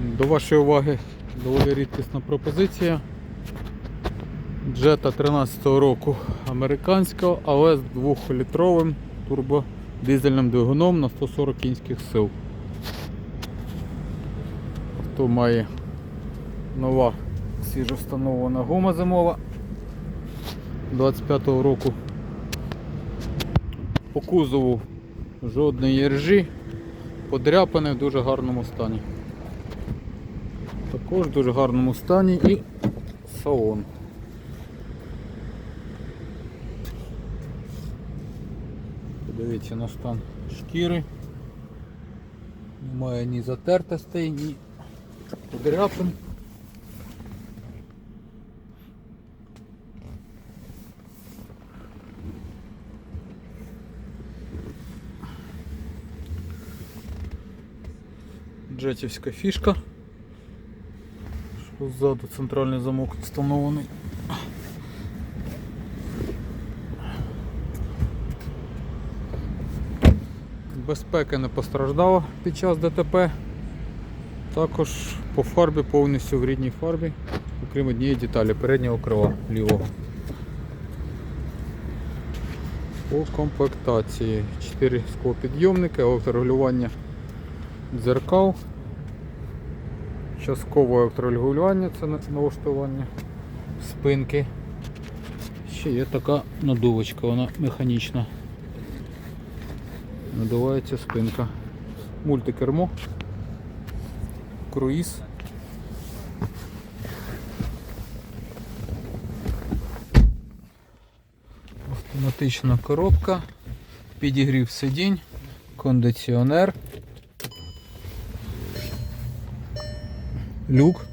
До вашої уваги доволі рідкісна пропозиція. Джета 13-го року американського, але з 2-літровим турбодизельним двигуном на 140 кінських сил. Авто має нова свіжо встановлена гума зимова 25-го року. По кузову жодної ржі, подряпане в дуже гарному стані. Також в дуже гарному стані і салон. Подивіться на стан шкіри. Немає ні затертостей, ні подряпин. Джетівська фішка. Ззаду центральний замок встановлений. Безпека не постраждала під час ДТП. Також по фарбі повністю в рідній фарбі, окрім однієї деталі переднього крила лівого. По комплектації 4 склопідйомники, електрорегулювання дзеркал, часткове електрорегулювання, це налаштування спинки. Ще є така надувочка, вона механічна. Надувається спинка. Мультикермо. Круїз. Автоматична коробка, підігрів сидінь, кондиціонер, люк.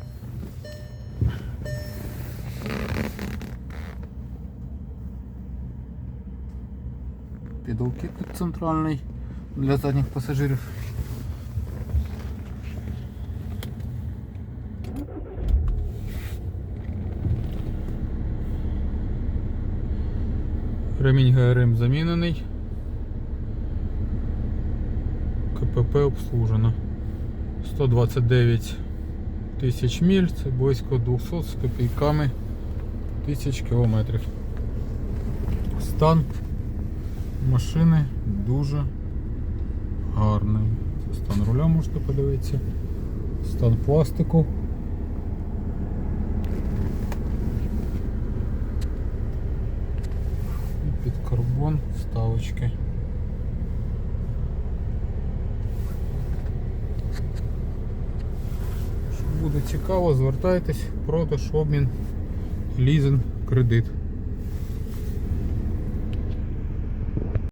Підлокітник центральний для задніх пасажирів. Ремінь ГРМ замінений. КПП обслужено. 129 тисяч міль, це близько 200 з копійками тисяч кілометрів. Стан машини дуже гарний. Це стан руля можете подивитися. Стан пластику. І під карбон вставочки. Цікаво, звертайтесь, продаж, обмін, лізинг, кредит.